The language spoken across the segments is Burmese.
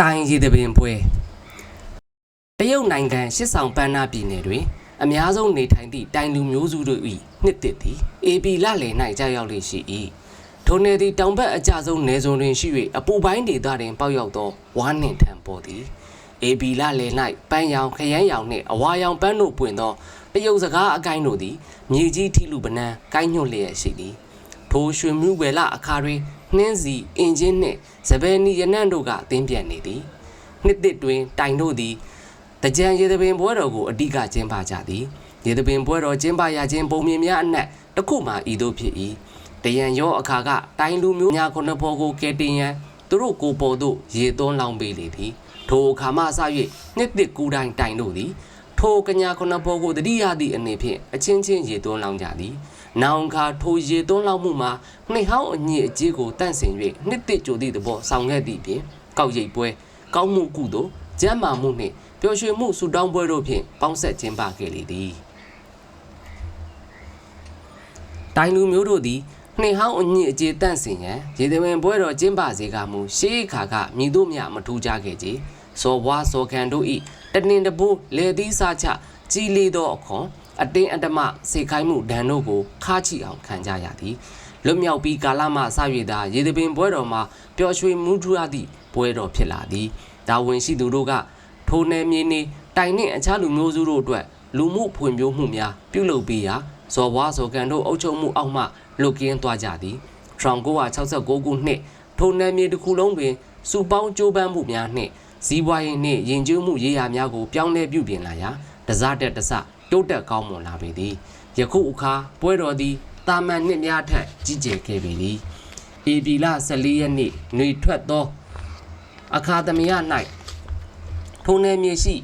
တိုင်ရီသပင်ပွဲတရုတ်နိုင်ငံရှစ်ဆောင်ပန်းနာပြည်နယ်တွင်အများဆုံးနေထိုင်သည့်တိုင်လူမျိုးစုတို့၏နှစ်တစ်သည် AP လလယ်၌ကြာရောက်လေရှိ၏ထိုနယ်သည်တောင်ဘက်အကျဆုံးနယ်ဇုံတွင်ရှိ၍အပူပိုင်းဒေသတွင်ပေါက်ရောက်သောဝါနှင့်ထံပေါ်သည် AB လလယ်၌ပန်းရောင်ခရမ်းရောင်နှင့်အဝါရောင်ပန်းတို့ပွင့်သောတရုတ်စကားအကိုင်းတို့သည်မြေကြီးထိလူပနံကိုင်းညွတ်လျက်ရှိသည်ထိုရွှေမြူဝယ်လအခါတွင် နှင်းစီအင်ဂျင်နှင့်စပယ်နီရနံ့တို့ကအသင်းပြန်နေသည်နှစ်တစ်တွင်တိုင်တို့သည်တကြံရေသပင်ပွဲတော်ကိုအဓိကကျင်းပကြသည်ရေသပင်ပွဲတော်ကျင်းပရခြင်းပုံမြင်များအနက်တစ်ခုမှဤသို့ဖြစ်၏တရံရောအခါကတိုင်လူမျိုးများခုနှစ်ဖော်ကိုကဲတင်ရန်သူတို့ကိုယ်ပေါ်သို့ရေသွန်းလောင်းပေးလေသည်ထိုအခါမှစ၍နှစ်တစ်ကူတိုင်းတိုင်တို့သည်ထိုကညာခုနှစ်ဘောကိုတတိယသည့်အနေဖြင့်အချင်းချင်းရေသွန်းလောင်းကြသည်။ နောင်ခါထိုရေသွန်းလောင်းမှုမှာနှိဟောင်းအညစ်အကြေးကိုတန့်စင်၍နှစ်တစ်ကြိုသည့်သဘောဆောင်ခဲ့သည့်ဖြင့်ကောက်ရိပ်ပွဲကောင်းမှုကုသိုလ်ကျမ်းမာမှုနှင့်ပျော်ရွှင်မှုဆုတောင်းပွဲတို့ဖြင့်ပေါင်းဆက်ခြင်းပါခဲ့လေသည်။တိုင်လူမျိုးတို့သည်နှိဟောင်းအညစ်အကြေးတန့်စင်ရန်ရေသပင်ပွဲတော်ကျင်းပစေကမူရှေးအခါကမြည်တို့မြမထူးကြခဲ့ကြ။စော်ဘွားစော်ခံတို့၏တနင်တပူးလေသီးစားချကြီးလေးသောအခွန် အတင်းအဓမ္မစေခိုင်းမှုဒဏ်တို့ကိုခါချီအောင်ခံကြရသည်လွတ်မြောက်ပြီးကာလမှစ၍သာရေသပင်ပွဲတော်မှာပျော်ရွှင်မှုထူရသည့်ပွဲတော်ဖြစ်လာသည်ဒါဝင်ရှိသူတို့ကထိုနယ်မြေနေတိုင်နှင့်အခြားလူမျိုးစုတို့အတွက်လူမှုဖွံ့ဖြိုးမှုများပြုလုပ်ပေးရာဇော်ဘွားဇော်ကန်တို့အုပ်ချုပ်မှုအောက်မှလွတ်ကင်းသွားကြသည်1969ခုနှစ်ထိုနယ်မြေတစ်ခုလုံးတွင်စုပေါင်းကြိုးပမ်းမှုများနှင့်ဇီးပွားရေးနှင့်ယဉ်ကျေးမှုရေးရာများကိုပြောင်းလဲပြုပြင်လာရာတစတက်တစ တိုးတက်ကောင်းမွန်လာပေသည်ယခုအခါပွဲတော်သည်တာမန်နှစ်များထက်ကြီးကျယ်ခဲ့ပေသည်ဧပြီလ14ရက်နေ့ຫນွေထွက်သောအခါသမယ၌ထိုနယ်မြေရှိ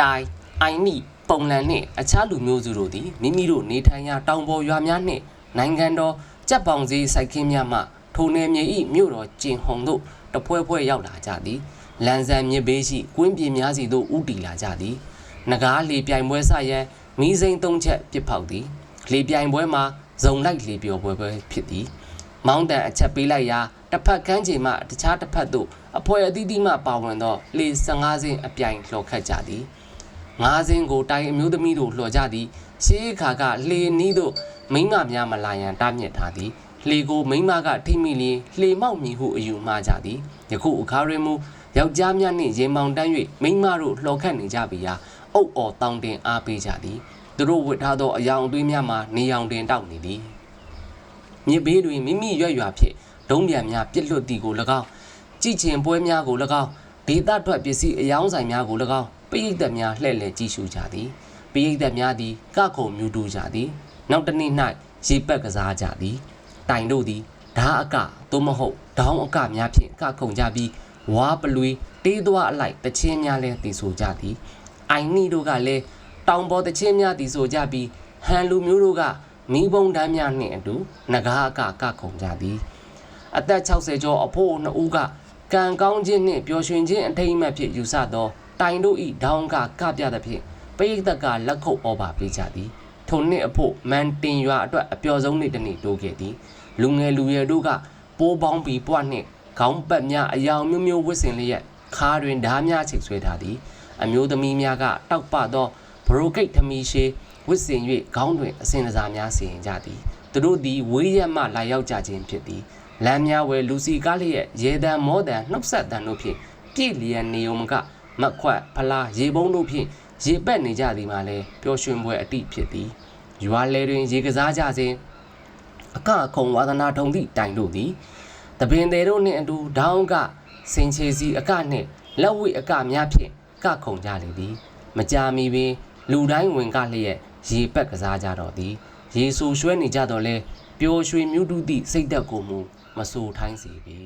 တိုင်အိုင်နီပုံလန်နှင့်အခြားလူမျိုးစုတို့သည်မိမိတို့နေထိုင်ရာတောင်ပေါ်ရွာများနှင့်နိုင်ငံတော်ကြက်ပေါင်စည်းစိုက်ခင်းများမှထိုနယ်မြေ၏မြို့တော်ကျင်ဟုံတို့တပွဲပွဲရောက်လာကြသည်လန်ဆန်မြစ်ဘေးရှိကွင်းပြင်များစီသို့ဥတီလာကြသည်နဂါးလေပြိုင်ပွဲဆရန် မီးစိမ်းသုံးချက်ပစ်ဖောက်သည်လေပြိုင်ပွဲမှာဇုံလိုက်လေပျော်ပွဲပဲဖြစ်သည်မောင်းတန်အချက်ပေးလိုက်ရာတစ်ဖက်ကမ်းခြေမှတခြားတစ်ဖက်သို့အဖွဲအသီးသီးမှပါဝင်သောလေ15စင်းအပြိုင်လှော်ခတ်ကြသည်ငါးစင်းကိုတိုင်အမျိုးသမီးတို့လှော်ကြသည်ရှေးခါကလေနီးတို့မိန်းမများမလာရန်တားမြစ်ထားသည်လှေကိုမိန်းမကထိမိလျင်လှေမောက်မည်ဟုအယူမှားကြသည်ယခုအခါတွင်မူယောက်ျားများနှင့်ရေမောင်တန်း၍မိန်းမတို့လှော်ခတ်နေကြပြီရာ အုပ်အော်တောင်းတင်အားပေးကြသည်သူတို့ဝတ်ထားသောအယောင်အသွေးများမှာနေရောင်တင်တောက်နေသည်မြစ်ဘေးတွင်မိမိရွက်ရွာဖြင့်ဒုံးပြန်များပြစ်လွတ်သည်ကို၎င်းကြည်ချင်ပွဲများကို၎င်းဒေသထွက်ပစ္စည်းအယောင်းဆိုင်များကို၎င်းပိဋကများလှည့်လည်ကြည့်ရှုကြသည်ပိဋကများသည်ကခုံမြူတူကြသည်နောက်တစ်နေ့၌ရေပက်ကစားကြသည်တိုင်တို့သည်ဓာအကသို့မဟုတ်ဒေါင်းအကများဖြင့်ကခုံကြပြီးဝါပလွေတေးသွားအလိုက်တချင်းများလဲတည်ဆိုကြသည် အိုင်နီတို့ကလည်းတောင်ပေါ်တချင်းများတည်ဆိုကြပြီးဟန်လူမျိုးတို့ကမိဘုံတန်းများနှင့်အတူငကားအကကခုံကြသည်အသက်60ကျော်အဖို့နှစ်ဦးကကံကောင်းခြင်းနှင့်ပျော်ရွှင်ခြင်းအထိမ်းအမှတ်ဖြင့်ယူဆသောတိုင်တို့ဤဒေါင်းကကပြသဖြင့်ပိဋကကလက်ခုပ်ဩဘာပေးကြသည်ထိုနှစ်အဖို့မန်တင်ရွာအတွက်အပျော်ဆုံးနေ့တစ်နေ့တိုးခဲ့သည်လူငယ်လူရွယ်တို့ကပိုးပေါင်းပြီးပွားနှင့်ခေါင်းပတ်များအယောင်မျိုးမျိုးဝစ်စင်လျက်ခါတွင်ဓားများချိတ်ဆွဲထားသည် အမျိုးသမီးများကတောက်ပသောဘရိုကိတ်ထမီရှေဝစ်စင်၍ခေါင်းတွင်အစင်တစားများစီရင်ကြသည်သူတို့သည်ဝေးရက်မှလာရောက်ကြခြင်းဖြစ်သည်လမ်းများဝဲလူစီကားလျက်ရေတံမောတံနှုတ်ဆက်တံတို့ဖြင့်ပြည့်လျက်နေုံမကမက်ခွက်ဖလားရေပုံးတို့ဖြင့်ရေပက်နေကြသည်မှာလည်းပျော်ရွှင်ပွဲအတိဖြစ်သည်ရွာလေတွင်ရေကစားကြစဉ်အကခုံဝါသနာထုံသည့်တိုင်တို့သည်တပင်သေးတို့နှင့်အတူဒေါင်းကစင်ချေစီအကနှင့်လက်ဝိအကများဖြင့် ကခုံကြလေသည် မကြာမီပင်လူတိုင်းဝင်ကလျက်ရေပက်ကစားကြတော့သည် ရေဆူရွှဲနေကြတော့လဲပျော်ရွှင်မြူးတူသည့်စိတ်သက်ကိုမူမဆူထိုင်းစေပေ